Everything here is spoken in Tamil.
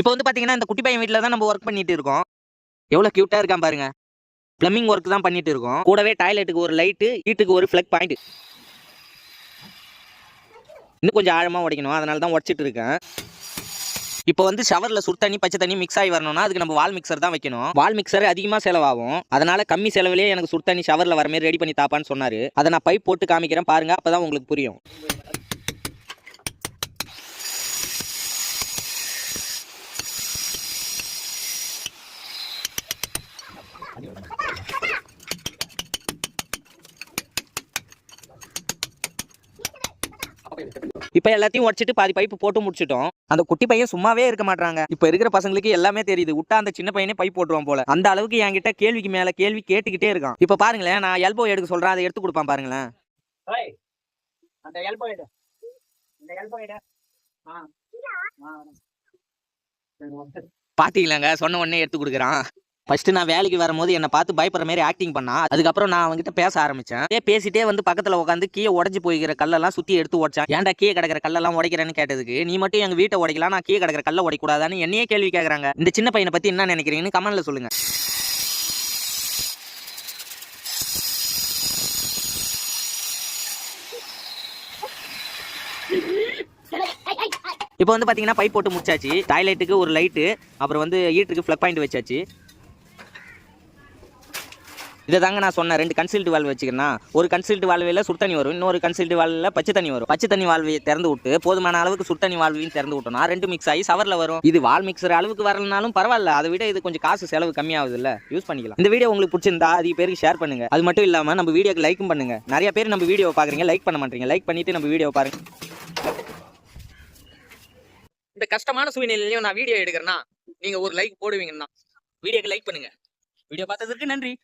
இப்போ வந்து பார்த்தீங்கன்னா இந்த குட்டி பையன் வீட்டில் தான் நம்ம ஒர்க் பண்ணிட்டு இருக்கோம். எவ்வளோ க்யூட்டாக இருக்கான் பாருங்க. ப்ளம்பிங் ஒர்க் தான் பண்ணிட்டு இருக்கோம். கூடவே டாய்லெட்டுக்கு ஒரு லைட்டு வீட்டுக்கு ஒரு ஃப்ளக் பாயிண்ட் இன்னும் கொஞ்சம் ஆழமாக உடைக்கணும். அதனால தான் உடச்சிட்டு இருக்கேன். இப்போ வந்து ஷவரில் சுடு தண்ணி பச்சை தண்ணி மிக்ஸ் ஆகி வரணும்னா அதுக்கு நம்ம வால் மிக்சர் தான் வைக்கணும். வால் மிக்சர் அதிகமாக செலவாகும். அதனால கம்மி செலவுலேயே எனக்கு சுடு தண்ணி ஷவரில் வர மாதிரி ரெடி பண்ணி தாப்பான்னு சொன்னார். அதை நான் பைப் போட்டு காமிக்கிறேன். பாருங்க அப்பதான் உங்களுக்கு புரியும். இப்போ எல்லாத்தையும் உடச்சிட்டு பாதி பைப்பு போட்டு முடிச்சிட்டோம். அந்த குட்டி பையன் சும்மாவே இருக்க மாட்டாங்க இப்போ இருக்கிற பசங்களுக்கு எல்லாமே தெரியுது. விட்டா அந்த சின்ன பையனே பைப் போட்டுருவான் போல. அந்த அளவுக்கு என்கிட்ட கேள்விக்கு மேல கேள்வி கேட்டுக்கிட்டே இருக்கான். இப்போ பாருங்களேன் நான் எல்போ எடுக்க சொல்றேன். அதை எடுத்து கொடுப்பான் பாருங்களேன். அந்த எல்போ எடு. இந்த எல்போ எடு. ஆ. ஆ. சரி, ஓகே. பாத்தீங்களாங்க? சொன்ன உடனே எடுத்து கொடுக்குறான். ஃபர்ஸ்ட் நான் வேலைக்கு வரும்போது என்னை பார்த்து பயப்படுற மாதிரி ஆக்டிங் பண்ணா. அதுக்கப்புறம் நான் அவங்ககிட்ட பேச ஆரம்பிச்சேன். அப்படியே பேசிட்டே வந்து பக்கத்துல உட்காந்து கீழே உடஞ்சி போய்கிற கல்லெல்லாம் சுத்தி எடுத்து உடைச்சான். ஏன்டா கீழே கிடக்கிற கல்லெல்லாம் உடைக்கிறேன்னு கேட்டதுக்கு நீ மட்டும் எங்க வீட்டை உடைக்கலாம் நான் கீழே கிடக்கிற கல்லை உடைக்கூடாதான்னு என்னையே கேள்வி கேட்குறாங்க இந்த சின்ன பையனை பத்தி என்ன நினைக்கிறீங்கன்னு கமெண்ட்ல சொல்லுங்க. இப்போ வந்து பாத்தீங்கன்னா பைப் போட்டு முடிச்சாச்சு. டாய்லெட்டுக்கு ஒரு லைட்டு அப்புறம் வந்து ஹீட்டருக்கு ஃப்ளக் பாயிண்ட் வச்சாச்சு. இதை தாங்க நான் சொன்னேன். ரெண்டு கன்சில்ட் வால்வு வச்சுக்கிறேன்னா ஒரு கன்சில்ட் வால்வையில் சுடு தண்ணி வரும் இன்னொரு கன்சில்ட் வால்வில் பச்சை தண்ணி வரும். பச்சை தண்ணி வால்வை திறந்து விட்டு போதுமான அளவுக்கு சுடு தண்ணி வால்வையும் திறந்து விட்டோம்னா ரெண்டு மிக்ஸ் ஆகி சவரில் வரும். இது வால் மிக்சர் அளவுக்கு வரலனாலும் பரவாயில்ல. அதை விட இது கொஞ்சம் காசு செலவு கம்மியாகுது இல்லை யூஸ் பண்ணிக்கலாம். இந்த வீடியோ உங்களுக்கு பிடிச்சிருந்தா அதிக பேருக்கு ஷேர் பண்ணுங்க. அது மட்டும் இல்லாமல் நம்ம வீடியோக்கு லைக்கும் பண்ணுங்க. நிறைய பேர் நம்ம வீடியோ பார்க்குறீங்க லைக் பண்ண மாட்டீங்க. லைக் பண்ணிட்டு நம்ம வீடியோ பாருங்க. இந்த கஷ்டமான சூழ்நிலையிலையும் நான் வீடியோ எடுக்கிறேன்னா நீங்க ஒரு லைக் போடுவீங்கன்னா வீடியோக்கு லைக் பண்ணுங்க. வீடியோ பார்த்ததுக்கு நன்றி.